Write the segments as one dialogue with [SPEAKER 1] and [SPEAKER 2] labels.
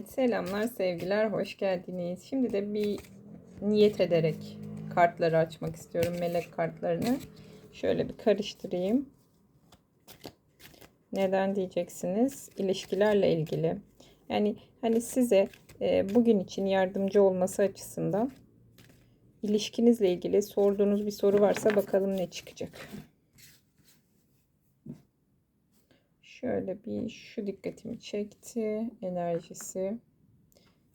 [SPEAKER 1] Evet, selamlar, sevgiler, hoş geldiniz. Şimdi de bir niyet ederek kartları açmak istiyorum, melek kartlarını. Şöyle bir karıştırayım. Neden diyeceksiniz? İlişkilerle ilgili. Yani hani size e, bugün için yardımcı olması açısından ilişkinizle ilgili sorduğunuz bir soru varsa bakalım ne çıkacak. Şöyle bir şu dikkatimi çekti enerjisi.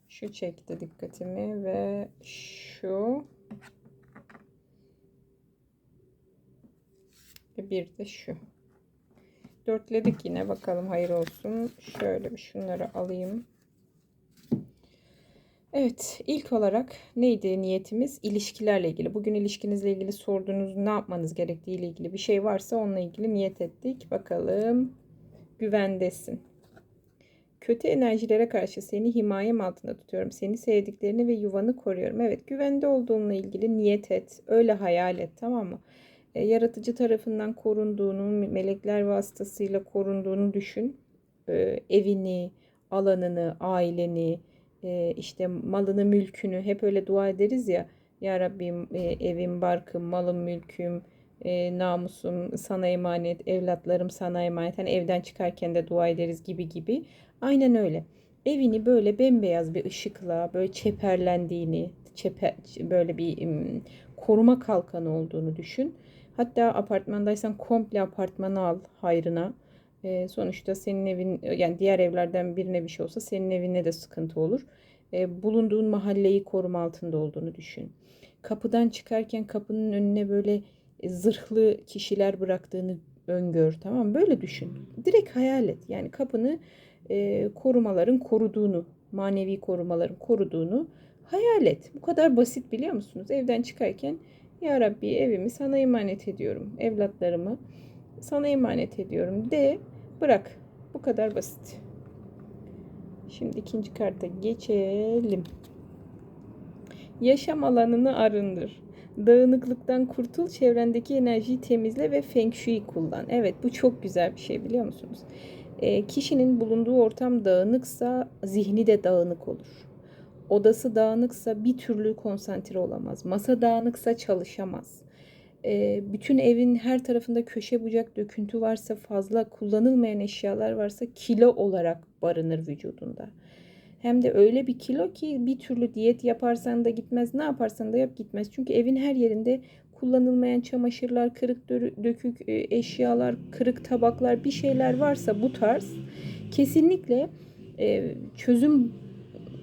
[SPEAKER 1] Şu çekti dikkatimi ve şu ve bir de şu. Dörtledik yine bakalım hayır olsun. Şöyle bir şunları alayım. Evet, ilk olarak neydi niyetimiz? İlişkilerle ilgili. Bugün ilişkinizle ilgili sorduğunuz ne yapmanız gerektiği ile ilgili bir şey varsa onunla ilgili niyet ettik. Bakalım güvendesin. Kötü enerjilere karşı seni himayem altında tutuyorum. Seni sevdiklerini ve yuvanı koruyorum. Evet güvende olduğunla ilgili niyet et. Öyle hayal et tamam mı? E, yaratıcı tarafından korunduğunu, melekler vasıtasıyla korunduğunu düşün. E, evini, alanını, aileni, e, işte malını, mülkünü hep öyle dua ederiz ya. Ya Rabbim e, evim, barkım, malım, mülküm, e, namusum sana emanet, evlatlarım sana emanet. Hani evden çıkarken de dua ederiz gibi gibi. Aynen öyle. Evini böyle bembeyaz bir ışıkla böyle çeperlendiğini, çeper, böyle bir um, koruma kalkanı olduğunu düşün. Hatta apartmandaysan komple apartmanı al hayrına. E, sonuçta senin evin yani diğer evlerden birine bir şey olsa senin evine de sıkıntı olur. E, bulunduğun mahalleyi koruma altında olduğunu düşün. Kapıdan çıkarken kapının önüne böyle zırhlı kişiler bıraktığını öngör tamam? Böyle düşün. Direkt hayal et. Yani kapını e, korumaların koruduğunu, manevi korumaların koruduğunu hayal et. Bu kadar basit biliyor musunuz? Evden çıkarken ya Rabbi evimi sana emanet ediyorum. Evlatlarımı sana emanet ediyorum de bırak. Bu kadar basit. Şimdi ikinci karta geçelim. Yaşam alanını arındır. Dağınıklıktan kurtul, çevrendeki enerjiyi temizle ve Feng Shui kullan. Evet bu çok güzel bir şey biliyor musunuz? E, kişinin bulunduğu ortam dağınıksa zihni de dağınık olur. Odası dağınıksa bir türlü konsantre olamaz. Masa dağınıksa çalışamaz. E, bütün evin her tarafında köşe bucak döküntü varsa fazla kullanılmayan eşyalar varsa kilo olarak barınır vücudunda. Hem de öyle bir kilo ki bir türlü diyet yaparsan da gitmez, ne yaparsan da yap gitmez. Çünkü evin her yerinde kullanılmayan çamaşırlar, kırık dökük e, eşyalar, kırık tabaklar bir şeyler varsa bu tarz kesinlikle e, çözüm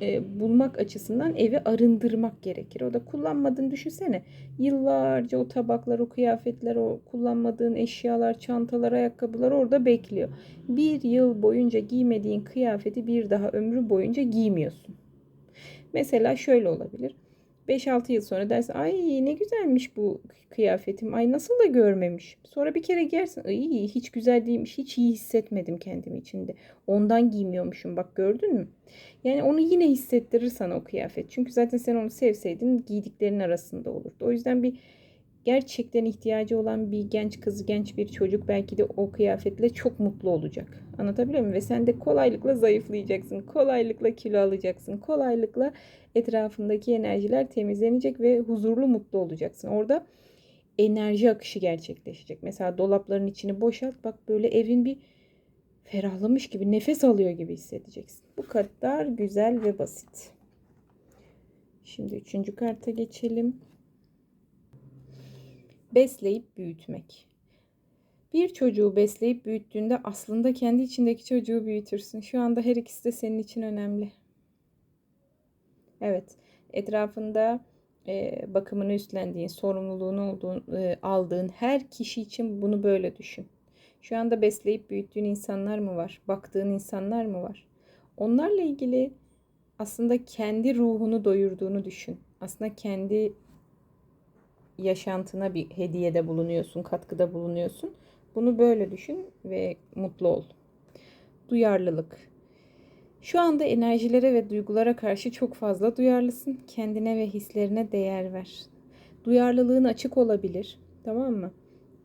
[SPEAKER 1] e, bulmak açısından evi arındırmak gerekir. O da kullanmadığını düşünsene. Yıllarca o tabaklar, o kıyafetler, o kullanmadığın eşyalar, çantalar, ayakkabılar orada bekliyor. Bir yıl boyunca giymediğin kıyafeti bir daha ömrü boyunca giymiyorsun. Mesela şöyle olabilir. 5-6 yıl sonra dersin ay ne güzelmiş bu kıyafetim. Ay nasıl da görmemiş. Sonra bir kere giyersin. Ay hiç güzel değilmiş. Hiç iyi hissetmedim kendimi içinde. Ondan giymiyormuşum. Bak gördün mü? Yani onu yine hissettirir sana o kıyafet. Çünkü zaten sen onu sevseydin giydiklerin arasında olurdu. O yüzden bir gerçekten ihtiyacı olan bir genç kız, genç bir çocuk belki de o kıyafetle çok mutlu olacak. Anlatabiliyor muyum? Ve sen de kolaylıkla zayıflayacaksın. Kolaylıkla kilo alacaksın. Kolaylıkla etrafındaki enerjiler temizlenecek ve huzurlu mutlu olacaksın. Orada enerji akışı gerçekleşecek. Mesela dolapların içini boşalt. Bak böyle evin bir ferahlamış gibi, nefes alıyor gibi hissedeceksin. Bu kadar güzel ve basit. Şimdi üçüncü karta geçelim besleyip büyütmek. Bir çocuğu besleyip büyüttüğünde aslında kendi içindeki çocuğu büyütürsün. Şu anda her ikisi de senin için önemli. Evet, etrafında e, bakımını üstlendiğin, sorumluluğunu olduğun, e, aldığın her kişi için bunu böyle düşün. Şu anda besleyip büyüttüğün insanlar mı var? Baktığın insanlar mı var? Onlarla ilgili aslında kendi ruhunu doyurduğunu düşün. Aslında kendi yaşantına bir hediyede bulunuyorsun, katkıda bulunuyorsun. Bunu böyle düşün ve mutlu ol. Duyarlılık. Şu anda enerjilere ve duygulara karşı çok fazla duyarlısın. Kendine ve hislerine değer ver. Duyarlılığın açık olabilir. Tamam mı?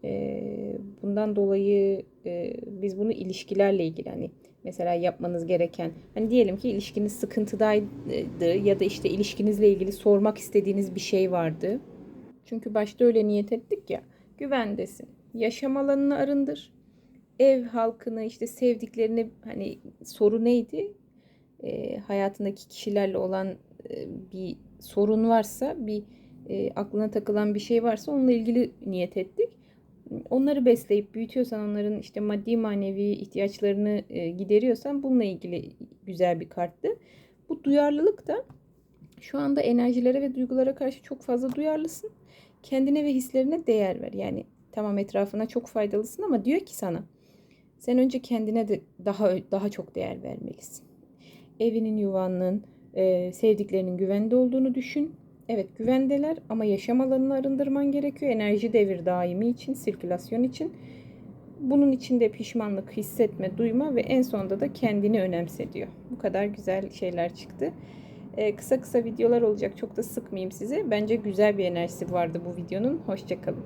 [SPEAKER 1] Ee, bundan dolayı e, biz bunu ilişkilerle ilgili hani Mesela yapmanız gereken. Hani diyelim ki ilişkiniz sıkıntıdaydı ya da işte ilişkinizle ilgili sormak istediğiniz bir şey vardı. Çünkü başta öyle niyet ettik ya. Güvendesin. Yaşam alanını arındır. Ev halkını işte sevdiklerini hani soru neydi? E, hayatındaki kişilerle olan e, bir sorun varsa bir e, aklına takılan bir şey varsa onunla ilgili niyet ettik. Onları besleyip büyütüyorsan onların işte maddi manevi ihtiyaçlarını e, gideriyorsan bununla ilgili güzel bir karttı. Bu duyarlılık da şu anda enerjilere ve duygulara karşı çok fazla duyarlısın. Kendine ve hislerine değer ver. Yani tamam etrafına çok faydalısın ama diyor ki sana sen önce kendine de daha daha çok değer vermelisin. Evinin, yuvanın, e, sevdiklerinin güvende olduğunu düşün. Evet güvendeler ama yaşam alanını arındırman gerekiyor. Enerji devir daimi için, sirkülasyon için. Bunun için de pişmanlık hissetme, duyma ve en sonunda da kendini önemse diyor. Bu kadar güzel şeyler çıktı. Ee, kısa kısa videolar olacak. Çok da sıkmayayım sizi. Bence güzel bir enerjisi vardı bu videonun. Hoşçakalın.